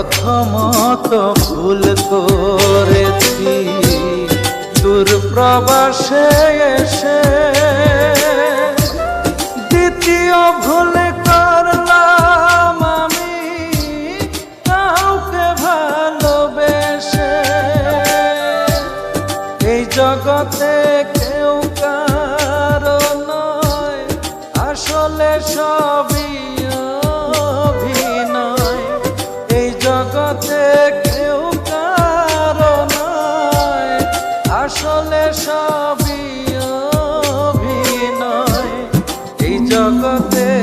প্রথমত ভুল করেছি। দূর প্রবাসে এসে দ্বিতীয় ভুল করলাম আমি, কাউকে ভালোবেসে। এই জগতে কেউ কারও নয়, আসলে সবই জগতে কেউ কারণ আসলে সবই অভিনয়। এই জগতে